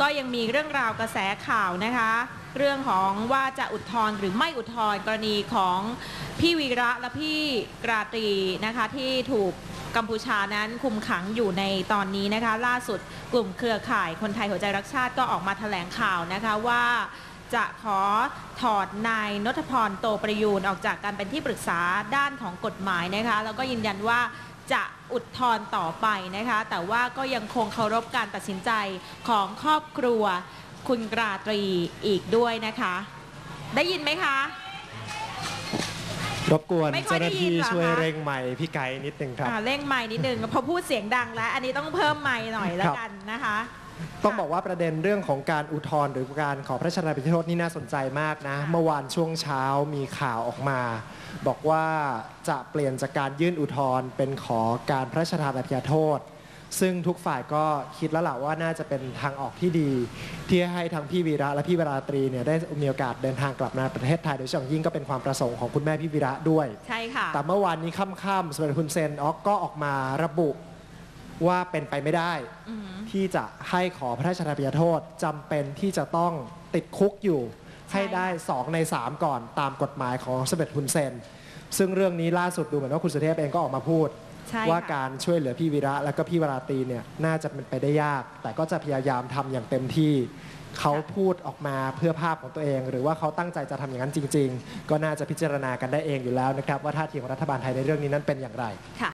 ก็ยังมีเรื่องราวกระแสข่าวนะคะ เรื่องของว่าจะอุทธรณ์หรือไม่อุทธรณ์กรณีของพี่วีระและพี่กราตรีนะคะที่ถูกกัมพูชานั้นคุมขังอยู่ในตอนนี้นะคะ ล่าสุดกลุ่มเครือข่ายคนไทยหัวใจรักชาติก็ออกมาแถลงข่าวนะคะว่าจะขอถอดนายนทพรโตประยูนออกจากการเป็นที่ปรึกษาด้านของกฎหมายนะคะ แล้วก็ยืนยันว่า จะอุทธรณ์ต่อไปนะคะ แต่ว่าก็ยังคงเคารพการตัดสินใจของครอบครัวคุณกราตรีอีกด้วยนะคะ ได้ยินไหมคะ รบกวนไม่ค่อยเจ้าหได้น้ายินที่เหรอช่วยคะ เร่งไมค์พี่ไกด์นิดนึงครับ อ่าเร่งไม้นิดนึงพอพูดเสียงดังแล้ว อันนี้ต้องเพิ่มไม้หน่อยแล้วครับกันนะคะ ต้องบอกว่าประเด็นเรื่องของการอุทธรณ์หรือการขอพระราชทานอภัยโทษนี่น่าสนใจมากนะ เมื่อวานช่วงเช้ามีข่าวออกมา บอกว่าจะเปลี่ยนจากการยื่นอุทธรณ์เป็นขอการพระราชทานอภัยโทษ ซึ่งทุกฝ่ายก็คิดแล้วล่ะว่าน่าจะเป็นทางออกที่ดี ที่ให้ทั้งพี่วีระและพี่เวราตรีเนี่ยได้มีโอกาสเดินทางกลับมาประเทศไทยโดยเฉพาะอย่างยิ่งก็เป็นความประสงค์ของคุณแม่พี่วีระด้วย ใช่ค่ะ แต่เมื่อวานนี้ค่ำๆสมเด็จคุณเซนออกก็ออกมาระบุว่าเป็นไปไม่ได้ อือหือ ที่จะให้ขอพระราชทานอภัยโทษจำเป็นที่จะต้องติดคุกอยู่ใช่ให้ได้ 2 ใน 3 ก่อนตามกฎหมายของสมเด็จคุณเซน ซึ่งเรื่องนี้ล่าสุดดูเหมือนว่าคุณสุเทพเองก็ออกมาพูด ใช่ว่าค่ะการช่วยเหลือพี่วีระและก็พี่วราตรีเนี่ยน่าจะเป็นไปได้ยาก แต่ก็จะพยายามทำอย่างเต็มที่ เขาพูดออกมาเพื่อภาพของตัวเอง หรือว่าเขาตั้งใจจะทำอย่างนั้นจริง ๆ ก็น่าจะพิจารณากันได้เองอยู่แล้วนะครับว่าท่าทีของรัฐบาลไทยในเรื่องนี้นั้นเป็นอย่างไรค่ะ